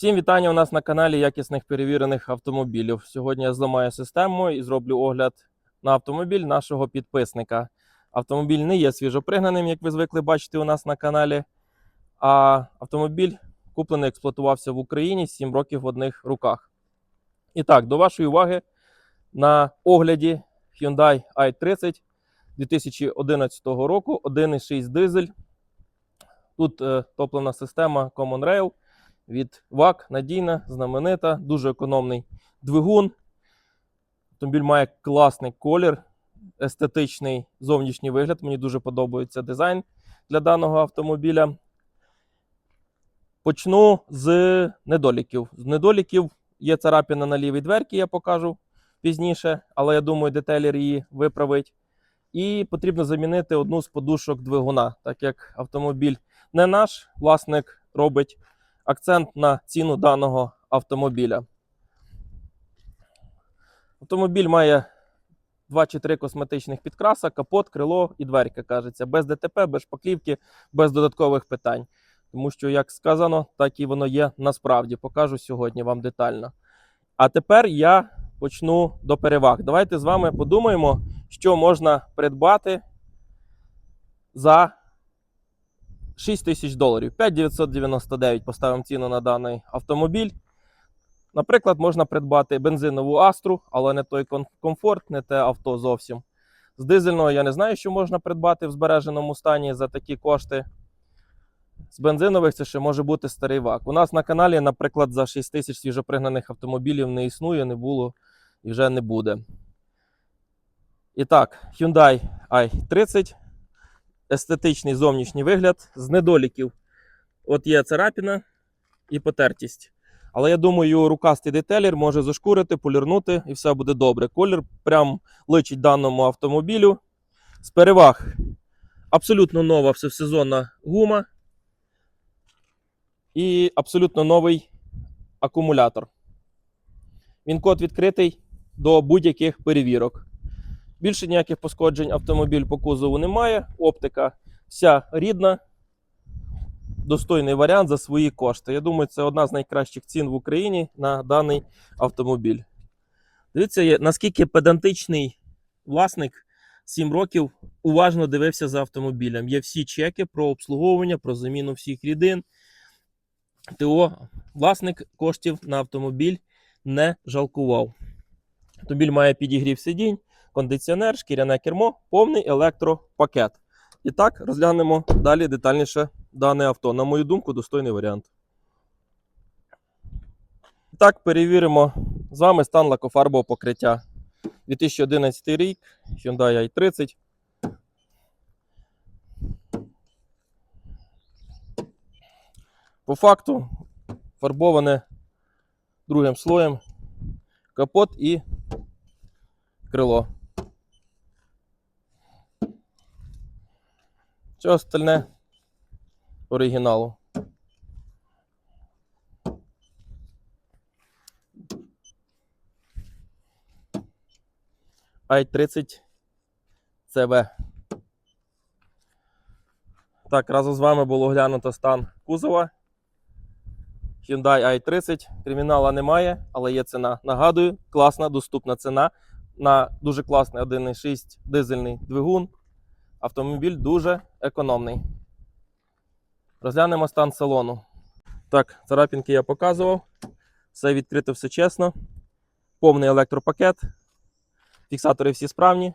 Всім вітання у нас на каналі якісних перевірених автомобілів. Сьогодні я зламаю систему і зроблю огляд на автомобіль нашого підписника. Автомобіль не є свіжопригнаним, як ви звикли бачити у нас на каналі. А автомобіль куплений експлуатувався в Україні 7 років в одних руках. І так, до вашої уваги на огляді Hyundai i30 2011 року 1,6 дизель. Тут е, топлена система Common Rail від ВАК, надійна, знаменита, дуже економний двигун. Автомобіль має класний колір, естетичний зовнішній вигляд. Мені дуже подобається дизайн для даного автомобіля. Почну з недоліків. З недоліків є царапина на лівій дверці, я покажу пізніше, але я думаю, детейлер її виправить. І потрібно замінити одну з подушок двигуна, так як автомобіль не наш, власник робить акцент на ціну даного автомобіля. Автомобіль має 2 чи 3 косметичних підкраса, капот, крило і дверка, кажеться, без ДТП, без шпаклівки, без додаткових питань. Тому що, як сказано, так і воно є насправді. Покажу сьогодні вам детально. А тепер я почну до переваг. Давайте з вами подумаємо, що можна придбати за 6 тисяч доларів. 5999 поставимо ціну на даний автомобіль. Наприклад, можна придбати бензинову Астру, але не той комфорт, не те авто зовсім. З дизельного я не знаю, що можна придбати в збереженому стані за такі кошти. З бензинових це ще може бути старий ВАК. У нас на каналі, наприклад, за 6 тисяч свіжопригнаних автомобілів не існує, не було і вже не буде. І так, Hyundai i30 естетичний зовнішній вигляд з недоліків. От є царапіна і потертість. Але я думаю, рукастий детелер може зашкурити, полірнути і все буде добре. Колір прям личить даному автомобілю. З переваг абсолютно нова всесезонна гума і абсолютно новий акумулятор. Він код відкритий до будь-яких перевірок. Більше ніяких пошкоджень автомобіль по кузову немає. Оптика вся рідна. Достойний варіант за свої кошти. Я думаю, це одна з найкращих цін в Україні на даний автомобіль. Дивіться, наскільки педантичний власник 7 років уважно дивився за автомобілем. Є всі чеки про обслуговування, про заміну всіх рідин. ТО власник коштів на автомобіль не жалкував. Автомобіль має підігрів сидінь, кондиціонер, шкіряне кермо, повний електропакет. І так, розглянемо далі детальніше дане авто. На мою думку, достойний варіант. Так, перевіримо з вами стан лакофарбового покриття. 2011 рік, Hyundai i30. По факту фарбоване другим слоєм капот і крило. Все остальне оригіналу. i30 CV. Так, разом з вами було оглянуто стан кузова. Hyundai i30. Кримінала немає, але є ціна. Нагадую, класна, доступна ціна на дуже класний 1,6 дизельний двигун. Автомобіль дуже економний. Розглянемо стан салону. Так, царапінки я показував. Все відкрито, все чесно. Повний електропакет. Фіксатори всі справні.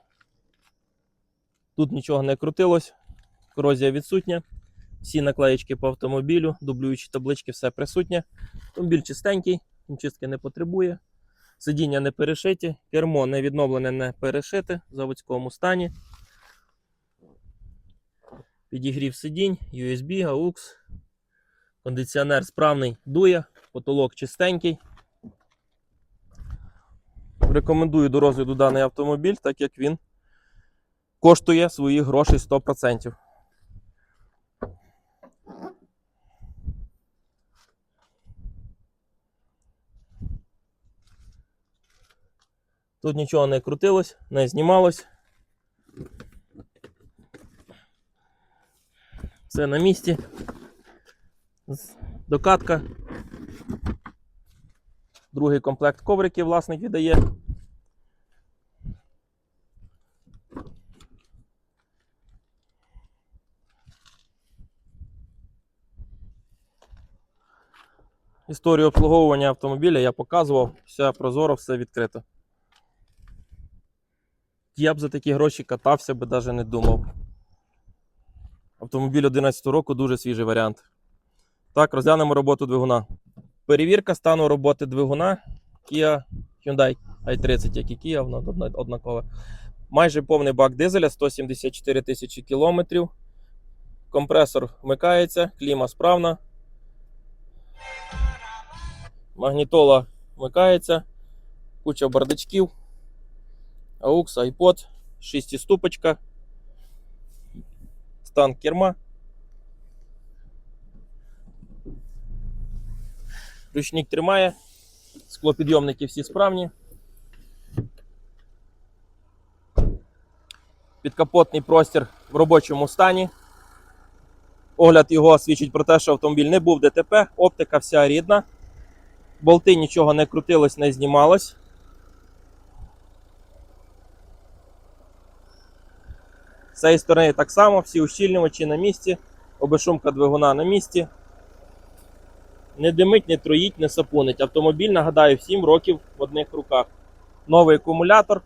Тут нічого не крутилось. Корозія відсутня. Всі наклеїчки по автомобілю, дублюючі таблички, все присутнє. Автомобіль чистенький, чистки не потребує. Сидіння не перешиті, кермо не відновлене, не перешите в заводському стані. Підігрів сидінь, USB, AUX. Кондиціонер справний дує, потолок чистенький. Рекомендую до розгляду даний автомобіль, так як він коштує своїх грошей 100%. Тут нічого не крутилось, не знімалось. Все на місці. Докатка Другий комплект ковриків власник віддає. Історію обслуговування автомобіля я показував, все прозоро, все відкрито. Я б за такі гроші катався би навіть не думав. Автомобіль 11 року дуже свіжий варіант. Так, розглянемо роботу двигуна. Перевірка стану роботи двигуна Kia Hyundai i30, як і Kia, воно одна- однакове. Майже повний бак дизеля, 174 тисячі кілометрів. Компресор вмикається, кліма справна. Магнітола вмикається, куча бардачків, AUX, iPod, 6 ступочка, стан керма. Ручник тримає, склопідйомники всі справні. Підкапотний простір в робочому стані. Огляд його свідчить про те, що автомобіль не був ДТП, оптика вся рідна. Болти нічого не крутилось, не знімалось. З цієї сторони так само, всі ущільнювачі на місці, обешумка двигуна на місці. Не димить, не троїть, не сапунить. Автомобіль, нагадаю, 7 років в одних руках. Новий акумулятор,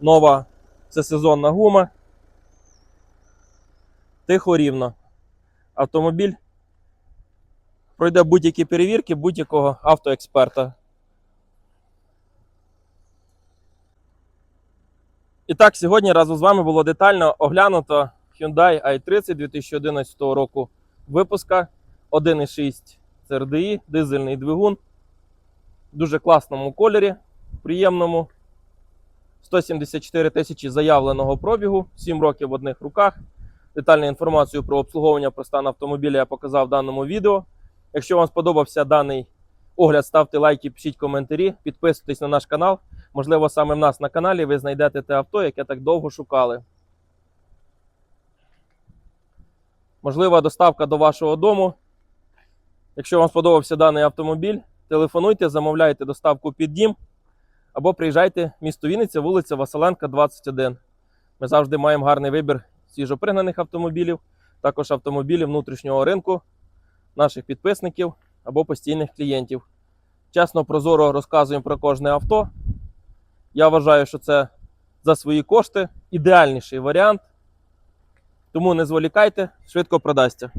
нова всесезонна гума. Тихо рівно. Автомобіль пройде будь-які перевірки будь-якого автоексперта. І так, сьогодні разом з вами було детально оглянуто Hyundai i30 2011 року випуска 1.6 CRDI, дизельний двигун в дуже класному кольорі, приємному. 174 тисячі заявленого пробігу, 7 років в одних руках. Детальну інформацію про обслуговування про стан автомобіля я показав в даному відео. Якщо вам сподобався даний огляд, ставте лайки, пишіть коментарі, підписуйтесь на наш канал. Можливо, саме в нас на каналі ви знайдете те авто, яке так довго шукали. Можлива доставка до вашого дому. Якщо вам сподобався даний автомобіль, телефонуйте, замовляйте доставку під дім або приїжджайте в місто Вінниця, вулиця Василенка, 21. Ми завжди маємо гарний вибір свіжопригнаних автомобілів, також автомобілів внутрішнього ринку, наших підписників або постійних клієнтів. Чесно, прозоро розказуємо про кожне авто. Я вважаю, що це за свої кошти ідеальніший варіант. Тому не зволікайте, швидко продасться.